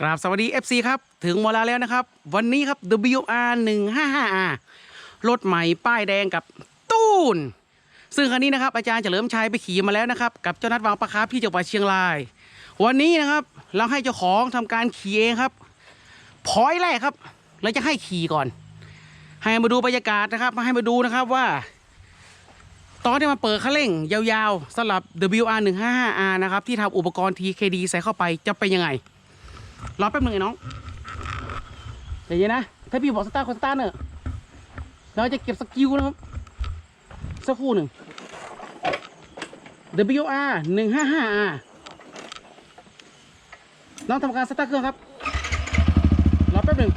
กราบสวัสดี FC ครับ ถึงเวลาแล้วนะครับ วันนี้ครับ WR 155R รถใหม่ป้ายแดงกับตูน ซึ่งคันนี้นะครับอาจารย์เฉลิมชัยไปขี่มาแล้วนะครับ กับเจ้านัดวางประคับที่จังหวัดเชียงราย วันนี้นะครับเราให้เจ้าของทำการขี่เองครับ พอยแรกครับ เราจะให้ขี่ก่อน ให้มาดูบรรยากาศนะครับ มาให้มาดูนะครับว่า ตอนที่มาเปิดคันเร่ง ยาวๆสำหรับ WR 155R นะครับที่ทำอุปกรณ์ TKD ใส่เข้าไปจะเป็นยังไง รอแป๊บหนึงไอ้น้องเดี๋ยวนะถ้าพี่บอกสตาร์คนสตาร์เนอะเราจะเก็บสกิลนะครับสักครู่หนึ่ง WR 155R น้องทำการสตาร์เครื่องครับ รอแป๊บหนึ่ง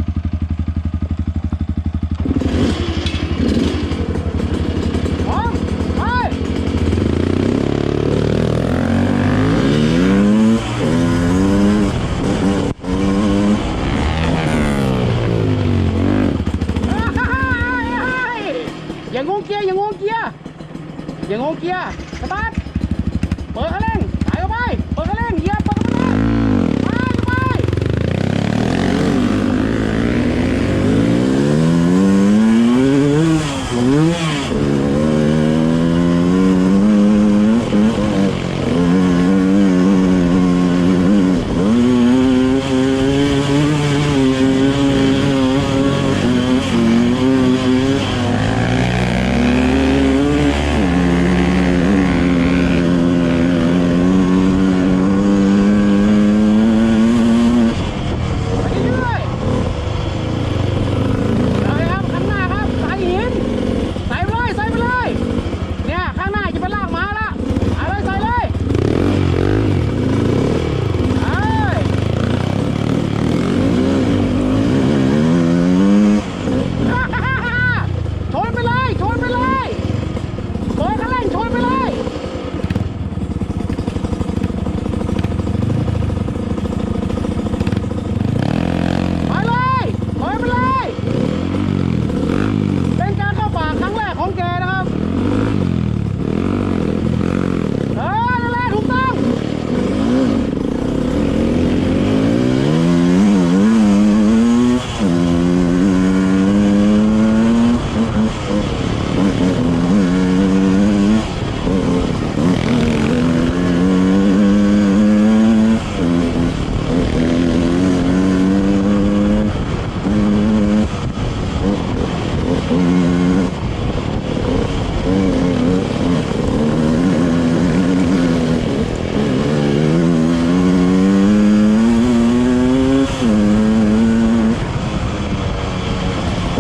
อย่างงงเกียร์สตาร์ทเปิดคันเร่ง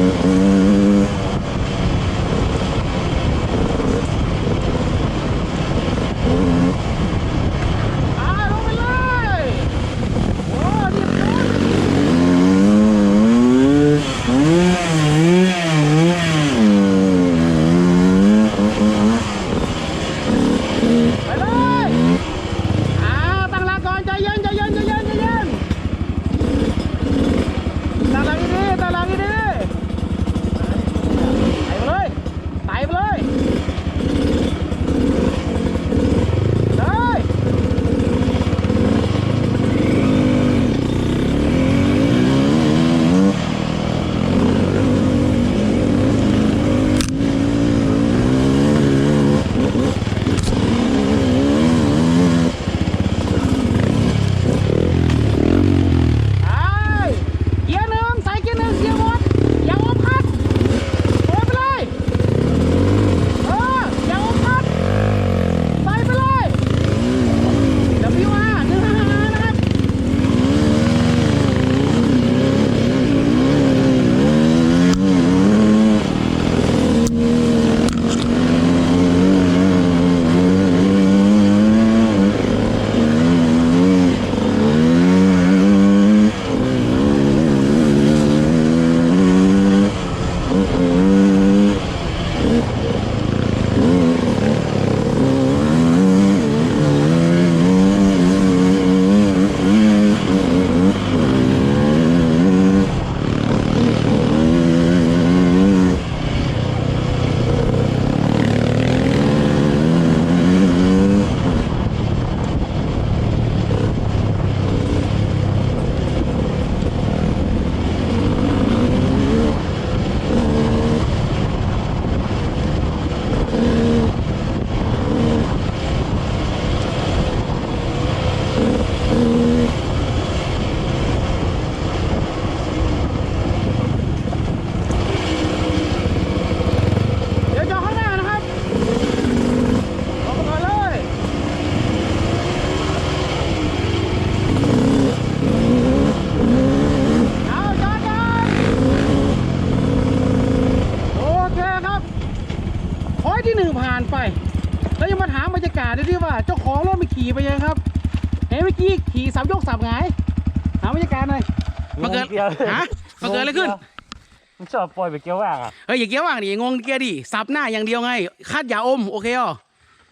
Mm-hmm. นึ่งผ่านไป แล้วยังมาถามบรรยากาศด้วยที่ว่า เจ้าของรถมีขี่ไปยังครับ เห็นเมื่อกี้ขี่สามยกสามหงายถามบรรยากาศหน่อยมาเกิดฮะมาเกิดอะไรขึ้นมันชอบปล่อยไปเกี้ยวว่างอะเฮ้ยอย่าเกี้ยวว่างนี่งงเกียร์ดิสับหน้าอย่างเดียวไงคาดอย่าอมโอเคอะ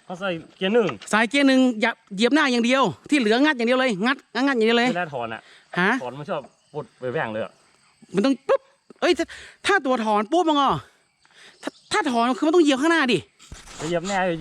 เขาใส่เกียร์หนึ่งใส่เกียร์หนึ่งอย่าเหยียบหน้าอย่างเดียว ที่เหลืองัดอย่างเดียวเลยงัดงัดอย่างเดียวเลยเวลาถอนอะฮะถอนมันชอบปวดไปแหว่งเลยมันต้องปุ๊บเอ้ยถ้าตัวถอนปุ๊บมั้งอะถ้าถอนคือมันต้องเหยียบข้างหน้าดิ ไปเห